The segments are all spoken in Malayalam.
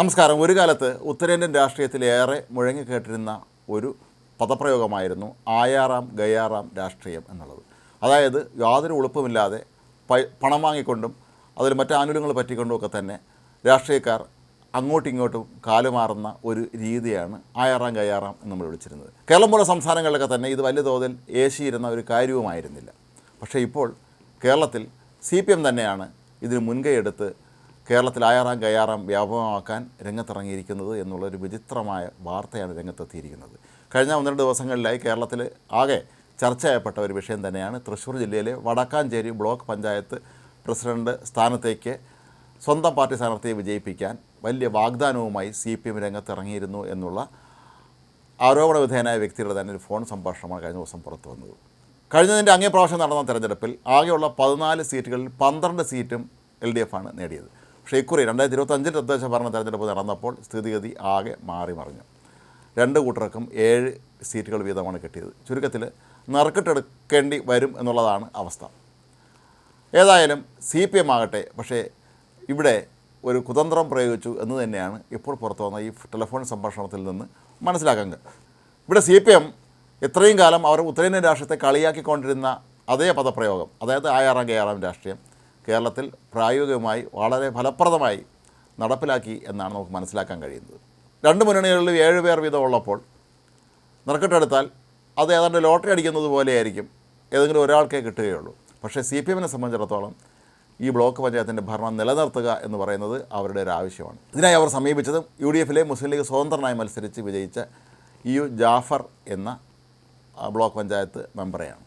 നമസ്കാരം. ഒരു കാലത്ത് ഉത്തരേന്ത്യൻ രാഷ്ട്രീയത്തിലേറെ മുഴങ്ങിക്കേട്ടിരുന്ന ഒരു പദപ്രയോഗമായിരുന്നു ആയാറാം ഗയാറാം രാഷ്ട്രീയം എന്നുള്ളത്. അതായത് യാതൊരു ഉളുപ്പുമില്ലാതെ പണം വാങ്ങിക്കൊണ്ടും അതിൽ മറ്റ് ആനുകൂല്യങ്ങൾ പറ്റിക്കൊണ്ടും ഒക്കെ തന്നെ രാഷ്ട്രീയക്കാർ അങ്ങോട്ടും ഇങ്ങോട്ടും കാലുമാറുന്ന ഒരു രീതിയാണ് ആയാറാം ഗയാറാം എന്ന് നമ്മൾ വിളിച്ചിരുന്നത്. കേരളം പോലെ സംസ്ഥാനങ്ങളിലൊക്കെ തന്നെ ഇത് വലിയ തോതിൽ ഏശിയിരുന്ന ഒരു കാര്യവുമായിരുന്നില്ല. പക്ഷേ ഇപ്പോൾ കേരളത്തിൽ സി പി എം തന്നെയാണ് ഇതിന് മുൻകൈയെടുത്ത് കേരളത്തിൽ ആയാറാം കയ്യാറാം വ്യാപകമാക്കാൻ രംഗത്തിറങ്ങിയിരിക്കുന്നത് എന്നുള്ളൊരു വിചിത്രമായ വാർത്തയാണ് രംഗത്തെത്തിയിരിക്കുന്നത്. കഴിഞ്ഞ ഒന്ന് രണ്ട് ദിവസങ്ങളിലായി കേരളത്തിൽ ആകെ ചർച്ചയായപ്പെട്ട ഒരു വിഷയം തന്നെയാണ് തൃശ്ശൂർ ജില്ലയിലെ വടക്കാഞ്ചേരി ബ്ലോക്ക് പഞ്ചായത്ത് പ്രസിഡന്റ് സ്ഥാനത്തേക്ക് സ്വന്തം പാർട്ടി സ്ഥാനാർത്ഥിയെ വിജയിപ്പിക്കാൻ വലിയ വാഗ്ദാനവുമായി സി പി എം രംഗത്തിറങ്ങിയിരുന്നു എന്നുള്ള ആരോപണ വിധേയനായ വ്യക്തിയുടെ തന്നെ ഒരു ഫോൺ സംഭാഷണമാണ് കഴിഞ്ഞ ദിവസം പുറത്തു വന്നത്. കഴിഞ്ഞതിന്റെ അങ്ങേ പ്രാവശ്യം നടന്ന തെരഞ്ഞെടുപ്പിൽ ആകെയുള്ള പതിനാല് സീറ്റുകളിൽ പന്ത്രണ്ട് സീറ്റും എൽ ഡി എഫാണ് നേടിയത്. പക്ഷേ ഇക്കുറി രണ്ടായിരത്തി ഇരുപത്തഞ്ചിൽ തദ്ദേശ ഭരണ തെരഞ്ഞെടുപ്പ് നടന്നപ്പോൾ സ്ഥിതിഗതി ആകെ മാറി മറിഞ്ഞു. രണ്ട് കൂട്ടർക്കും ഏഴ് സീറ്റുകൾ വീതമാണ് കിട്ടിയത്. ചുരുക്കത്തിൽ നറുക്കിട്ടെടുക്കേണ്ടി വരും എന്നുള്ളതാണ് അവസ്ഥ. ഏതായാലും സി പി എം ആകട്ടെ പക്ഷേ ഇവിടെ ഒരു കുതന്ത്രം പ്രയോഗിച്ചു എന്ന് തന്നെയാണ് ഇപ്പോൾ പുറത്തു വന്ന ഈ ടെലിഫോൺ സംഭാഷണത്തിൽ നിന്ന് മനസ്സിലാക്കുന്നത്. ഇവിടെ സി പി എം ഇത്രയും കാലം അവർ ഉത്തരേന്ത്യൻ രാഷ്ട്രീയത്തെ കളിയാക്കിക്കൊണ്ടിരുന്ന അതേ പദപ്രയോഗം അതായത് ആയാറാം കയ്യാറാം രാഷ്ട്രീയം കേരളത്തിൽ പ്രായോഗികമായി വളരെ ഫലപ്രദമായി നടപ്പിലാക്കി എന്നാണ് നമുക്ക് മനസ്സിലാക്കാൻ കഴിയുന്നത്. രണ്ട് മുന്നണികളിലും ഏഴ് പേർ വീതം ഉള്ളപ്പോൾ നിറക്കെട്ടെടുത്താൽ അത് ഏതാണ്ട് ലോട്ടറി അടിക്കുന്നത് പോലെയായിരിക്കും ഏതെങ്കിലും ഒരാൾക്കേ കിട്ടുകയുള്ളൂ. പക്ഷേ സി പി എമ്മിനെ സംബന്ധിച്ചിടത്തോളം ഈ ബ്ലോക്ക് പഞ്ചായത്തിന്റെ ഭരണം നിലനിർത്തുക എന്ന് പറയുന്നത് അവരുടെ ഒരു ആവശ്യമാണ്. ഇതിനായി അവർ സമീപിച്ചത് യു ഡി എഫിലെ മുസ്ലിം ലീഗ് സ്വതന്ത്രനായി മത്സരിച്ച് വിജയിച്ച ഇ യു ജാഫർ എന്ന ബ്ലോക്ക് പഞ്ചായത്ത് മെമ്പറെയാണ്.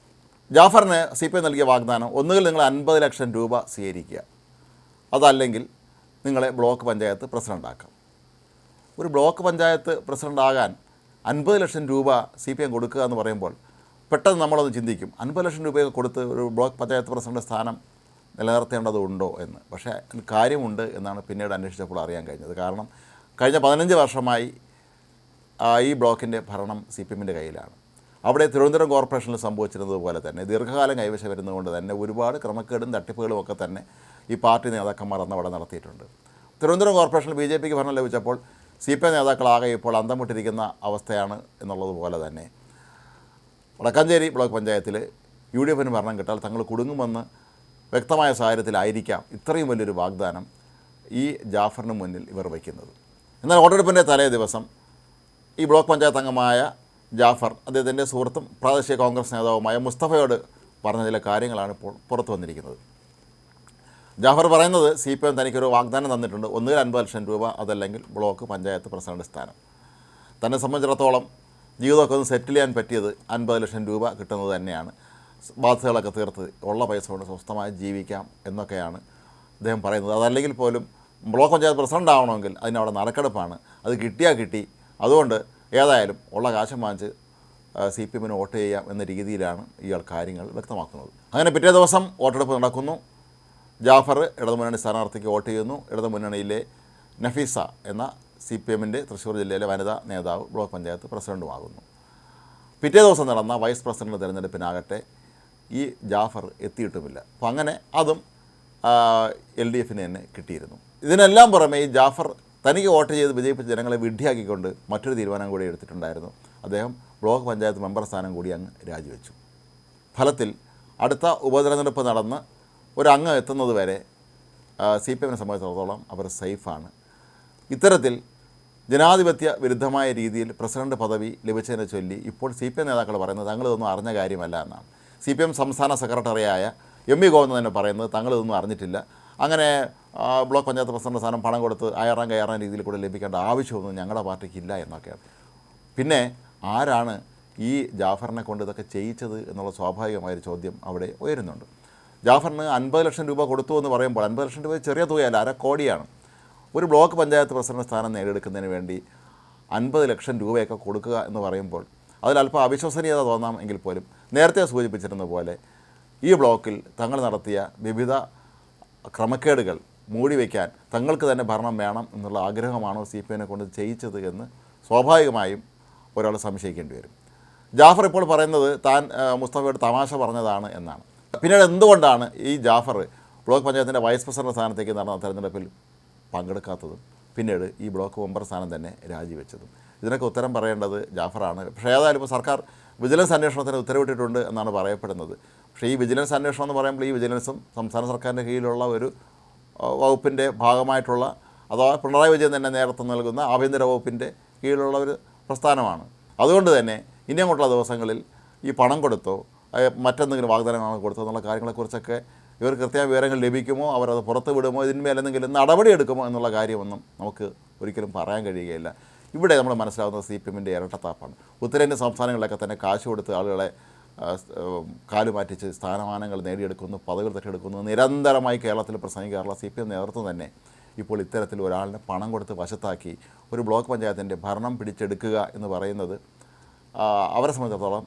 ജാഫറിന് സി പി ഐ നൽകിയ വാഗ്ദാനം ഒന്നുകിൽ നിങ്ങൾ അൻപത് ലക്ഷം രൂപ സ്വീകരിക്കുക. അതല്ലെങ്കിൽ നിങ്ങളെ ബ്ലോക്ക് പഞ്ചായത്ത് പ്രസിഡന്റാക്കാം ഒരു ബ്ലോക്ക് പഞ്ചായത്ത് പ്രസിഡന്റ് ആകാൻ അൻപത് ലക്ഷം രൂപ സി പി എം കൊടുക്കുക എന്ന് പറയുമ്പോൾ പെട്ടെന്ന് നമ്മളൊന്ന് ചിന്തിക്കും അൻപത് ലക്ഷം രൂപയൊക്കെ കൊടുത്ത് ഒരു ബ്ലോക്ക് പഞ്ചായത്ത് പ്രസിഡന്റ് സ്ഥാനം നിലനിർത്തേണ്ടതുണ്ടോ എന്ന്. പക്ഷേ അതിൽ കാര്യമുണ്ട് എന്നാണ് പിന്നീട് അന്വേഷിച്ചപ്പോൾ അറിയാൻ കഴിഞ്ഞത്. കാരണം കഴിഞ്ഞ പതിനഞ്ച് വർഷമായി ഈ ബ്ലോക്കിന്റെ ഭരണം സി പി എമ്മിന്റെ കയ്യിലാണ്. അവിടെ തിരുവനന്തപുരം കോർപ്പറേഷനിൽ സംഭവിച്ചിരുന്നത് പോലെ തന്നെ ദീർഘകാലം കൈവശം വരുന്നതുകൊണ്ട് തന്നെ ഒരുപാട് ക്രമക്കേടും തട്ടിപ്പുകളും ഒക്കെ തന്നെ ഈ പാർട്ടി നേതാക്കന്മാർ അന്ന് അവിടെ നടത്തിയിട്ടുണ്ട്. തിരുവനന്തപുരം കോർപ്പറേഷനിൽ ബി ജെ പിക്ക് ഭരണം ലഭിച്ചപ്പോൾ സി പി ഐ നേതാക്കളാകെ ഇപ്പോൾ അന്തം വിട്ടിരിക്കുന്ന അവസ്ഥയാണ് എന്നുള്ളതുപോലെ തന്നെ. വടക്കാഞ്ചേരി ബ്ലോക്ക് പഞ്ചായത്തിൽ യു ഡി എഫിന് ഭരണം കിട്ടാൽ തങ്ങൾ കുടുങ്ങുമെന്ന് വ്യക്തമായ സാഹചര്യത്തിലായിരിക്കാം ഇത്രയും വലിയൊരു വാഗ്ദാനം ഈ ജാഫറിന് മുന്നിൽ ഇവർ വയ്ക്കുന്നത്. എന്നാൽ വോട്ടെടുപ്പിന്റെ തലേ ദിവസം ഈ ബ്ലോക്ക് പഞ്ചായത്ത് അംഗമായ ജാഫർ അദ്ദേഹത്തിന്റെ സുഹൃത്തും പ്രാദേശിക കോൺഗ്രസ് നേതാവുമായ മുസ്തഫയോട് പറഞ്ഞ ചില കാര്യങ്ങളാണ് ഇപ്പോൾ പുറത്തു വന്നിരിക്കുന്നത്. ജാഫർ പറയുന്നത് സി പി എം തനിക്കൊരു വാഗ്ദാനം തന്നിട്ടുണ്ട്. ഒന്നുകിൽ അൻപത് ലക്ഷം രൂപ അതല്ലെങ്കിൽ ബ്ലോക്ക് പഞ്ചായത്ത് പ്രസിഡന്റ് സ്ഥാനം. തന്നെ സംബന്ധിച്ചിടത്തോളം ജീവിതമൊക്കെ ഒന്ന് സെറ്റിൽ ചെയ്യാൻ പറ്റിയത് അൻപത് ലക്ഷം രൂപ കിട്ടുന്നത് തന്നെയാണ്. ബാധ്യതകളൊക്കെ തീർത്ത് ഉള്ള പൈസ കൊണ്ട് സ്വസ്ഥമായി ജീവിക്കാം എന്നൊക്കെയാണ് അദ്ദേഹം പറയുന്നത്. അതല്ലെങ്കിൽ പോലും ബ്ലോക്ക് പഞ്ചായത്ത് പ്രസിഡന്റ് ആവണമെങ്കിൽ അതിനവിടെ നറുക്കെടുപ്പാണ്. അത് കിട്ടിയാൽ കിട്ടി. അതുകൊണ്ട് ഏതായാലും ഉള്ള കാശം വാങ്ങിച്ച് സി പി എമ്മിന് വോട്ട് ചെയ്യാം എന്ന രീതിയിലാണ് ഇയാൾ കാര്യങ്ങൾ വ്യക്തമാക്കുന്നത്. അങ്ങനെ പിറ്റേ ദിവസം വോട്ടെടുപ്പ് നടക്കുന്നു. ജാഫർ ഇടതുമുന്നണി സ്ഥാനാർത്ഥിക്ക് വോട്ട് ചെയ്യുന്നു. ഇടതുമുന്നണിയിലെ നഫീസ എന്ന സി പി എമ്മിന്റെ തൃശ്ശൂർ ജില്ലയിലെ വനിതാ നേതാവ് ബ്ലോക്ക് പഞ്ചായത്ത് പ്രസിഡന്റുമാകുന്നു പിറ്റേ ദിവസം നടന്ന വൈസ് പ്രസിഡന്റ് തിരഞ്ഞെടുപ്പിനാകട്ടെ ഈ ജാഫർ എത്തിയിട്ടുമില്ല. അപ്പോൾ അങ്ങനെ അതും എൽ ഡി എഫിന് തന്നെ കിട്ടിയിരുന്നു. ഇതിനെല്ലാം പുറമെ ഈ ജാഫർ തനിക്ക് വോട്ട് ചെയ്ത് വിജയിപ്പിച്ച ജനങ്ങളെ വിഡ്ഢിയാക്കിക്കൊണ്ട് മറ്റൊരു തീരുമാനം കൂടി എടുത്തിട്ടുണ്ടായിരുന്നു. അദ്ദേഹം ബ്ലോക്ക് പഞ്ചായത്ത് മെമ്പർ സ്ഥാനം കൂടി അങ്ങ് രാജിവെച്ചു. ഫലത്തിൽ അടുത്ത ഉപതെരഞ്ഞെടുപ്പ് നടന്ന് ഒരു അങ്ങ് എത്തുന്നത് വരെ സി പി എമ്മിനെ സംബന്ധിച്ചിടത്തോളം അവർ സേഫാണ്. ഇത്തരത്തിൽ ജനാധിപത്യ വിരുദ്ധമായ രീതിയിൽ പ്രസിഡന്റ് പദവി ലഭിച്ചതിനെ ചൊല്ലി ഇപ്പോൾ സി പി എം നേതാക്കൾ പറയുന്നത് തങ്ങളിതൊന്നും അറിഞ്ഞ കാര്യമല്ല എന്നാണ്. സി പി എം സംസ്ഥാന സെക്രട്ടറിയായ എം വി ഗോവിന്ദൻ തന്നെ പറയുന്നത് തങ്ങളിതൊന്നും അറിഞ്ഞിട്ടില്ല. അങ്ങനെ ബ്ലോക്ക് പഞ്ചായത്ത് പ്രസിഡന്റ് സ്ഥാനം പണം കൊടുത്ത് അയറാം കയറാൻ രീതിയിൽ കൂടെ ലഭിക്കേണ്ട ആവശ്യമൊന്നും ഞങ്ങളുടെ പാർട്ടിക്ക് ഇല്ല എന്നൊക്കെയാണ്. പിന്നെ ആരാണ് ഈ ജാഫറിനെ കൊണ്ട് ഇതൊക്കെ ചെയ്യിച്ചത് എന്നുള്ള സ്വാഭാവികമായൊരു ചോദ്യം അവിടെ ഉയരുന്നുണ്ട്. ജാഫറിന് അൻപത് ലക്ഷം രൂപ കൊടുത്തു എന്ന് പറയുമ്പോൾ അൻപത് ലക്ഷം രൂപ ചെറിയ തുകയല്ല അര കോടിയാണ്. ഒരു ബ്ലോക്ക് പഞ്ചായത്ത് പ്രസിഡന്റ് സ്ഥാനം നേടിയെടുക്കുന്നതിന് വേണ്ടി അൻപത് ലക്ഷം രൂപയൊക്കെ കൊടുക്കുക എന്ന് പറയുമ്പോൾ അതിലല്പം അവിശ്വസനീയത തോന്നാം എങ്കിൽ പോലും നേരത്തെ സൂചിപ്പിച്ചിരുന്ന പോലെ ഈ ബ്ലോക്കിൽ തങ്ങൾ നടത്തിയ വിവിധ ക്രമക്കേടുകൾ മൂടി വയ്ക്കാൻ തങ്ങൾക്ക് തന്നെ ഭരണം വേണം എന്നുള്ള ആഗ്രഹമാണോ സി പി കൊണ്ട് ചെയ്യിച്ചത് എന്ന് സ്വാഭാവികമായും ഒരാൾ സംശയിക്കേണ്ടി വരും. ജാഫർ ഇപ്പോൾ പറയുന്നത് താൻ മുസ്തഫയുടെ തമാശ പറഞ്ഞതാണ് എന്നാണ്. പിന്നീട് എന്തുകൊണ്ടാണ് ഈ ജാഫർ ബ്ലോക്ക് പഞ്ചായത്തിന്റെ വൈസ് പ്രസിഡന്റ് സ്ഥാനത്തേക്ക് നടന്ന തെരഞ്ഞെടുപ്പിൽ പങ്കെടുക്കാത്തതും പിന്നീട് ഈ ബ്ലോക്ക് മെമ്പർ സ്ഥാനം തന്നെ രാജിവെച്ചതും? ഇതിനൊക്കെ ഉത്തരം പറയേണ്ടത് ജാഫറാണ്. പക്ഷേ ഏതായാലും ഇപ്പോൾ സർക്കാർ വിജിലൻസ് അന്വേഷണത്തിന് ഉത്തരവിട്ടിട്ടുണ്ട് എന്നാണ് പറയപ്പെടുന്നത്. പക്ഷേ ഈ വിജിലൻസ് അന്വേഷണം എന്ന് പറയുമ്പോൾ ഈ വിജിലൻസും സംസ്ഥാന സർക്കാരിന്റെ കീഴിലുള്ള ഒരു വകുപ്പിന്റെ ഭാഗമായിട്ടുള്ള അഥവാ പിണറായി വിജയൻ തന്നെ നേതൃത്വം നൽകുന്ന ആഭ്യന്തര വകുപ്പിന്റെ കീഴിലുള്ള ഒരു പ്രസ്ഥാനമാണ്. അതുകൊണ്ട് തന്നെ ഇനി അങ്ങോട്ടുള്ള ദിവസങ്ങളിൽ ഈ പണം കൊടുത്തോ മറ്റെന്തെങ്കിലും വാഗ്ദാനങ്ങളാണ് കൊടുത്തോ എന്നുള്ള കാര്യങ്ങളെക്കുറിച്ചൊക്കെ ഇവർ കൃത്യമായ വിവരങ്ങൾ ലഭിക്കുമോ അവരത് പുറത്ത് വിടുമോ ഇതിന്മേൽ എന്തെങ്കിലും നടപടി എടുക്കുമോ എന്നുള്ള കാര്യമൊന്നും നമുക്ക് ഒരിക്കലും പറയാൻ കഴിയുകയില്ല. ഇവിടെ നമ്മൾ മനസ്സിലാവുന്നത് സി പി എമ്മിന്റെ ഇരട്ടത്താപ്പാണ്. ഉത്തരേന്ത്യൻ സംസ്ഥാനങ്ങളിലൊക്കെ തന്നെ കാശ് കൊടുത്ത് ആളുകളെ കാലുമാറ്റിച്ച് സ്ഥാനമാനങ്ങൾ നേടിയെടുക്കുന്നു പദവികൾ തട്ടിയെടുക്കുന്നു. നിരന്തരമായി കേരളത്തിൽ പ്രസംഗിക്കാറുള്ള സി പി എം നേതൃത്വം തന്നെ ഇപ്പോൾ ഇത്തരത്തിൽ ഒരാളിനെ പണം കൊടുത്ത് വശത്താക്കി ഒരു ബ്ലോക്ക് പഞ്ചായത്തിന്റെ ഭരണം പിടിച്ചെടുക്കുക എന്ന് പറയുന്നത് അവരെ സംബന്ധിച്ചിടത്തോളം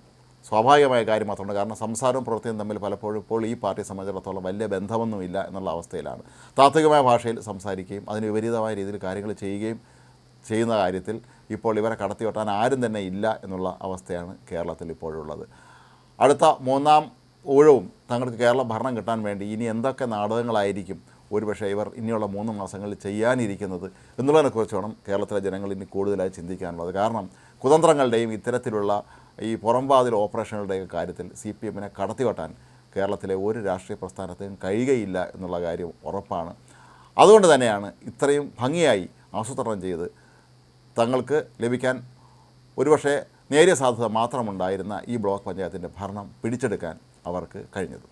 സ്വാഭാവികമായ കാര്യം മാത്രമാണ്. കാരണം സംസാരവും പ്രവൃത്തിയും തമ്മിൽ പലപ്പോഴും ഇപ്പോൾ ഈ പാർട്ടിയെ സംബന്ധിച്ചിടത്തോളം വലിയ ബന്ധമൊന്നുമില്ല എന്നുള്ള അവസ്ഥയിലാണ്. താത്വികമായ ഭാഷയിൽ സംസാരിക്കുകയും അതിന് വിപരീതമായ രീതിയിൽ കാര്യങ്ങൾ ചെയ്യുകയും ചെയ്യുന്ന കാര്യത്തിൽ ഇപ്പോൾ ഇവരെ കടത്തിവെട്ടാൻ ആരും തന്നെ ഇല്ല എന്നുള്ള അവസ്ഥയാണ് കേരളത്തിൽ ഇപ്പോഴുള്ളത്. അടുത്ത മൂന്നാം ഊഴവും തങ്ങൾക്ക് കേരള ഭരണം കിട്ടാൻ വേണ്ടി ഇനി എന്തൊക്കെ നാടകങ്ങളായിരിക്കും? ഒരുപക്ഷെ ഇവർ ഇനിയുള്ള മൂന്ന് മാസങ്ങളിൽ ചെയ്യാനിരിക്കുന്നത് എന്നുള്ളതിനെക്കുറിച്ച് വേണം കേരളത്തിലെ ജനങ്ങൾ ഇനി കൂടുതലായി ചിന്തിക്കാനുള്ളത്. കാരണം കുതന്ത്രങ്ങളുടെയും ഇത്തരത്തിലുള്ള ഈ പുറംവാതിൽ ഓപ്പറേഷനുകളുടെയൊക്കെ കാര്യത്തിൽ സി പി എമ്മിനെ കടത്തിവെട്ടാൻ കേരളത്തിലെ ഒരു രാഷ്ട്രീയ പ്രസ്ഥാനത്തിനും കഴിയുകയില്ല എന്നുള്ള കാര്യം ഉറപ്പാണ്. അതുകൊണ്ട് തന്നെയാണ് ഇത്രയും ഭംഗിയായി ആസൂത്രണം ചെയ്ത് തങ്ങൾക്ക് ലഭിക്കാൻ ഒരുപക്ഷെ നേരിയ സാധ്യത മാത്രമുണ്ടായിരുന്ന ഈ ബ്ലോക്ക് പഞ്ചായത്തിന്റെ ഭരണം പിടിച്ചെടുക്കാൻ അവർക്ക് കഴിഞ്ഞത്.